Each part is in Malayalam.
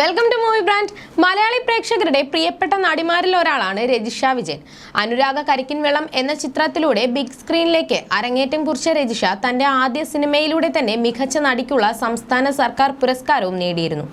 Welcome to movie brand Malayali പ്രേക്ഷകരുടെ പ്രിയപ്പെട്ട നടിമാരിൽ ഒരാളാണ് രജിഷ വിജയൻ. അനുരാഗ കരിക്കിൻ വെള്ളം എന്ന ചിത്രത്തിലൂടെ ബിഗ് സ്ക്രീനിലേക്ക് അരങ്ങേറ്റം കുറിച്ച രജിഷ തന്റെ ആദ്യ സിനിമയിലൂടെ തന്നെ മികച്ച നടിക്കുള്ള സംസ്ഥാന സർക്കാർ പുരസ്കാരവും നേടിയിരുന്നു.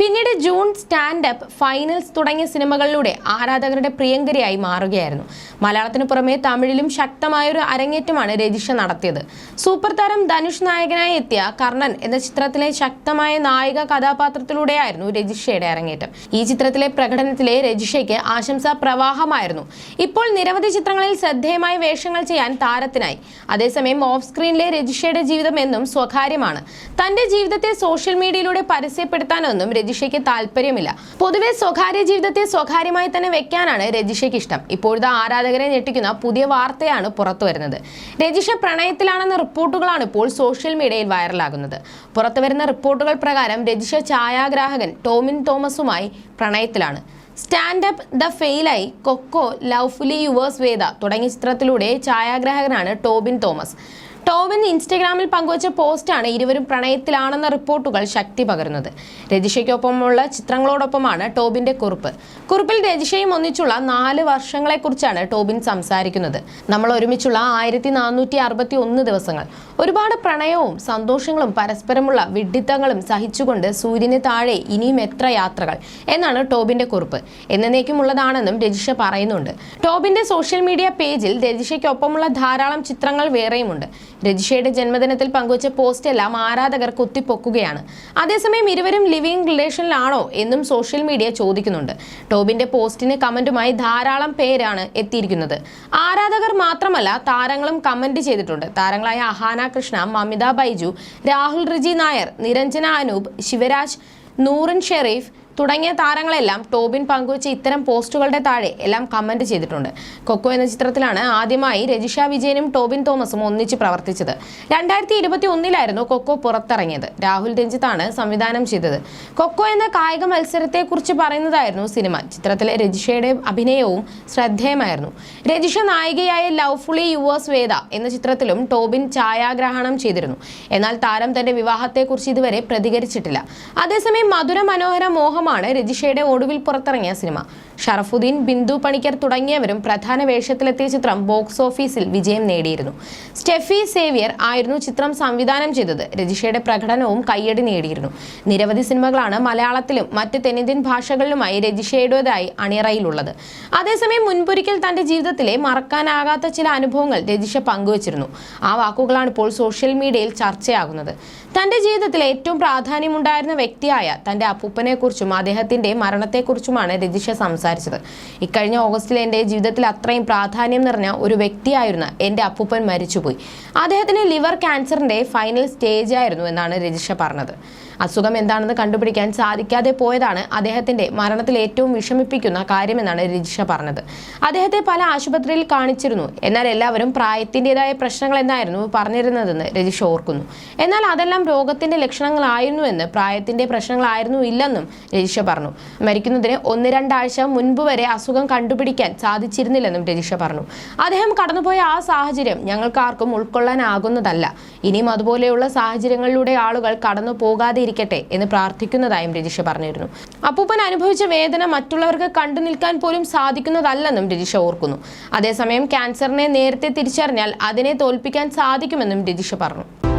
പിന്നീട് ജൂൺ സ്റ്റാൻഡപ്പ് ഫൈനൽസ് തുടങ്ങിയ സിനിമകളിലൂടെ ആരാധകരുടെ പ്രിയങ്കരിയായി മാറുകയായിരുന്നു. മലയാളത്തിനു പുറമെ തമിഴിലും ശക്തമായൊരു അരങ്ങേറ്റമാണ് രജിഷ നടത്തിയത്. സൂപ്പർ താരം ധനുഷ് നായകനായി എത്തിയ കർണൻ എന്ന ചിത്രത്തിലെ ശക്തമായ നായിക കഥാപാത്രത്തിലൂടെയായിരുന്നു രജിഷയുടെ അരങ്ങേറ്റം. ഈ ചിത്രത്തിലെ പ്രകടനത്തിലെ രജിഷയ്ക്ക് ആശംസാ പ്രവാഹമായിരുന്നു. ഇപ്പോൾ നിരവധി ചിത്രങ്ങളിൽ ശ്രദ്ധേയമായ വേഷങ്ങൾ ചെയ്യാൻ താരത്തിനായി. അതേസമയം ഓഫ് സ്ക്രീനിലെ രജിഷയുടെ ജീവിതം എന്നും സ്വകാര്യമാണ്. തന്റെ ജീവിതത്തെ സോഷ്യൽ മീഡിയയിലൂടെ പരസ്യപ്പെടുത്താനൊന്നും രജിഷയ്ക്ക് താല്പര്യമില്ല. പൊതുവെ സ്വകാര്യ ജീവിതത്തെ സ്വകാര്യമായി തന്നെ വെക്കാനാണ് രജിഷയ്ക്ക് ഇഷ്ടം. ഇപ്പോഴത്തെ ആരാധകരെ ഞെട്ടിക്കുന്ന പുതിയ വാർത്തയാണ് പുറത്തു വരുന്നത്. രജിഷ പ്രണയത്തിലാണെന്ന റിപ്പോർട്ടുകളാണ് ഇപ്പോൾ സോഷ്യൽ മീഡിയയിൽ വൈറലാകുന്നത്. പുറത്തുവരുന്ന റിപ്പോർട്ടുകൾ പ്രകാരം രജിഷ ഛായാഗ്രാഹകൻ ടോമിൻ തോമസുമായി പ്രണയത്തിലാണ്. സ്റ്റാൻഡപ്പ് ദ ഫെയിലായി കൊക്കോ ലവ്ഫുലി യുവേഴ്സ് വേദ തുടങ്ങിയ ചിത്രത്തിലൂടെ ഛായാഗ്രാഹകനാണ് ടോബിൻ തോമസ്. ടോബിൻ ഇൻസ്റ്റഗ്രാമിൽ പങ്കുവച്ച പോസ്റ്റാണ് ഇരുവരും പ്രണയത്തിലാണെന്ന റിപ്പോർട്ടുകൾ ശക്തി പകരുന്നത്. രജിഷയ്ക്കൊപ്പമുള്ള ചിത്രങ്ങളോടൊപ്പമാണ് ടോബിന്റെ കുറിപ്പ്. കുറിപ്പിൽ രജിഷയും ഒന്നിച്ചുള്ള നാല് വർഷങ്ങളെക്കുറിച്ചാണ് ടോബിൻ സംസാരിക്കുന്നത്. നമ്മൾ ഒരുമിച്ചുള്ള ആയിരത്തി നാനൂറ്റി അറുപത്തി ഒന്ന് ദിവസങ്ങൾ. ഒരുപാട് പ്രണയവും സന്തോഷങ്ങളും പരസ്പരമുള്ള വിഡിത്തങ്ങളും സഹിച്ചുകൊണ്ട് സൂര്യന് താഴെ ഇനിയും എത്ര യാത്രകൾ എന്നാണ് ടോബിന്റെ കുറിപ്പ്. എന്നേക്കുമുള്ളതാണെന്നും രജിഷ പറയുന്നുണ്ട്. ടോബിന്റെ സോഷ്യൽ മീഡിയ പേജിൽ രജിഷയ്ക്കൊപ്പമുള്ള ധാരാളം ചിത്രങ്ങൾ വേറെയുമുണ്ട്. രജിഷയുടെ ജന്മദിനത്തിൽ പങ്കുവച്ച പോസ്റ്റ് എല്ലാം ആരാധകർ കുത്തിപ്പൊക്കുകയാണ്. അതേസമയം ഇരുവരും ലിവിംഗ് റിലേഷനിലാണോ എന്നും സോഷ്യൽ മീഡിയ ചോദിക്കുന്നുണ്ട്. ടോബിന്റെ പോസ്റ്റിന് കമന്റുമായി ധാരാളം പേരാണ് എത്തിയിരിക്കുന്നത്. ആരാധകർ മാത്രമല്ല താരങ്ങളും കമന്റ് ചെയ്തിട്ടുണ്ട്. താരങ്ങളായ അഹാന കൃഷ്ണ മമിത ബൈജു രാഹുൽ റിജി നായർ നിരഞ്ജന അനൂപ് ശിവരാജ് നൂറിൻ ഷെറീഫ് തുടങ്ങിയ താരങ്ങളെല്ലാം ടോബിൻ പങ്കുവച്ച ഇത്തരം പോസ്റ്റുകളുടെ താഴെ എല്ലാം കമന്റ് ചെയ്തിട്ടുണ്ട്. കൊക്കോ എന്ന ചിത്രത്തിലാണ് ആദ്യമായി രജിഷ വിജയനും ടോബിൻ തോമസും ഒന്നിച്ച് പ്രവർത്തിച്ചത്. രണ്ടായിരത്തി ഇരുപത്തി ഒന്നിലായിരുന്നു കൊക്കോ പുറത്തിറങ്ങിയത്. രാഹുൽ രഞ്ജിത്താണ് സംവിധാനം ചെയ്തത്. കൊക്കോ എന്ന കായിക മത്സരത്തെക്കുറിച്ച് പറയുന്നതായിരുന്നു സിനിമ. ചിത്രത്തിലെ രജിഷയുടെ അഭിനയവും ശ്രദ്ധേയമായിരുന്നു. രജിഷ നായികയായ ലവ്ഫുളി യുവേഴ്സ് വേദ എന്ന ചിത്രത്തിലും ടോബിൻ ഛായാഗ്രഹണം ചെയ്തിരുന്നു. എന്നാൽ താരം തന്റെ വിവാഹത്തെക്കുറിച്ച് ഇതുവരെ പ്രതികരിച്ചിട്ടില്ല. അതേസമയം മധുര മനോഹര മോഹമാണ് രജിഷയുടെ ഒടുവിൽ പുറത്തിറങ്ങിയ സിനിമ. ഷറഫുദ്ദീൻ ബിന്ദു പണിക്കർ തുടങ്ങിയവരും പ്രധാന വേഷത്തിലെത്തിയ ചിത്രം ബോക്സ് ഓഫീസിൽ വിജയം നേടിയിരുന്നു. സ്റ്റെഫി സേവിയർ ആയിരുന്നു ചിത്രം സംവിധാനം ചെയ്തത്. രജിഷയുടെ പ്രകടനവും കയ്യടി നേടിയിരുന്നു. നിരവധി സിനിമകളാണ് മലയാളത്തിലും മറ്റ് തെന്നിന്ത്യൻ ഭാഷകളിലുമായി രജിഷയുടേതായി അണിയറയിലുള്ളത്. അതേസമയം മുൻപൊരിക്കൽ തന്റെ ജീവിതത്തിലെ മറക്കാനാകാത്ത ചില അനുഭവങ്ങൾ രജിഷ പങ്കുവച്ചിരുന്നു. ആ വാക്കുകളാണ് ഇപ്പോൾ സോഷ്യൽ മീഡിയയിൽ ചർച്ചയാകുന്നത്. തന്റെ ജീവിതത്തിൽ ഏറ്റവും പ്രാധാന്യമുണ്ടായിരുന്ന വ്യക്തിയായ തന്റെ അപ്പൂപ്പനെക്കുറിച്ചും അദ്ദേഹത്തിന്റെ മരണത്തെക്കുറിച്ചുമാണ് രജിഷ സംസാരിച്ചത്. ഇക്കഴിഞ്ഞ ഓഗസ്റ്റിൽ എന്റെ ജീവിതത്തിൽ അത്രയും പ്രാധാന്യം നിറഞ്ഞ ഒരു വ്യക്തിയായിരുന്ന എന്റെ അപ്പൂപ്പൻ മരിച്ചുപോയി. അദ്ദേഹത്തിന് ലിവർ ക്യാൻസറിന്റെ ഫൈനൽ സ്റ്റേജ് ആയിരുന്നു എന്നാണ് രജിഷ പറഞ്ഞത്. അസുഖം എന്താണെന്ന് കണ്ടുപിടിക്കാൻ സാധിക്കാതെ പോയതാണ് അദ്ദേഹത്തിന്റെ മരണത്തിൽ ഏറ്റവും വിഷമിപ്പിക്കുന്ന കാര്യമെന്നാണ് രജിഷ പറഞ്ഞത്. അദ്ദേഹത്തെ പല ആശുപത്രിയിൽ കാണിച്ചിരുന്നു. എന്നാൽ എല്ലാവരും പ്രായത്തിന്റെതായ പ്രശ്നങ്ങൾ എന്നായിരുന്നു പറഞ്ഞിരുന്നതെന്ന് രജിഷ ഓർക്കുന്നു. എന്നാൽ അതെല്ലാം രോഗത്തിന്റെ ലക്ഷണങ്ങളായിരുന്നുവെന്ന് പ്രായത്തിന്റെ പ്രശ്നങ്ങളായിരുന്നു ഇല്ലെന്നും രജിഷ പറഞ്ഞു. മരിക്കുന്നതിന് ഒന്ന് രണ്ടാഴ്ച മുൻപ് വരെ അസുഖം കണ്ടുപിടിക്കാൻ സാധിച്ചിരുന്നില്ലെന്നും രജിഷ പറഞ്ഞു. അദ്ദേഹം കടന്നുപോയ ആ സാഹചര്യം ഞങ്ങൾക്കാർക്കും ഉൾക്കൊള്ളാനാകുന്നതല്ല. ഇനിയും അതുപോലെയുള്ള സാഹചര്യങ്ങളിലൂടെ ആളുകൾ കടന്നു പോകാതിരിക്കട്ടെ എന്ന് പ്രാർത്ഥിക്കുന്നതായും രജിഷ പറഞ്ഞിരുന്നു. അപ്പൂപ്പൻ അനുഭവിച്ച വേദന മറ്റുള്ളവർക്ക് കണ്ടു നിൽക്കാൻ പോലും സാധിക്കുന്നതല്ലെന്നും രജിഷ ഓർക്കുന്നു. അതേസമയം ക്യാൻസറിനെ നേരത്തെ തിരിച്ചറിഞ്ഞാൽ അതിനെ തോൽപ്പിക്കാൻ സാധിക്കുമെന്നും രജിഷ പറഞ്ഞു.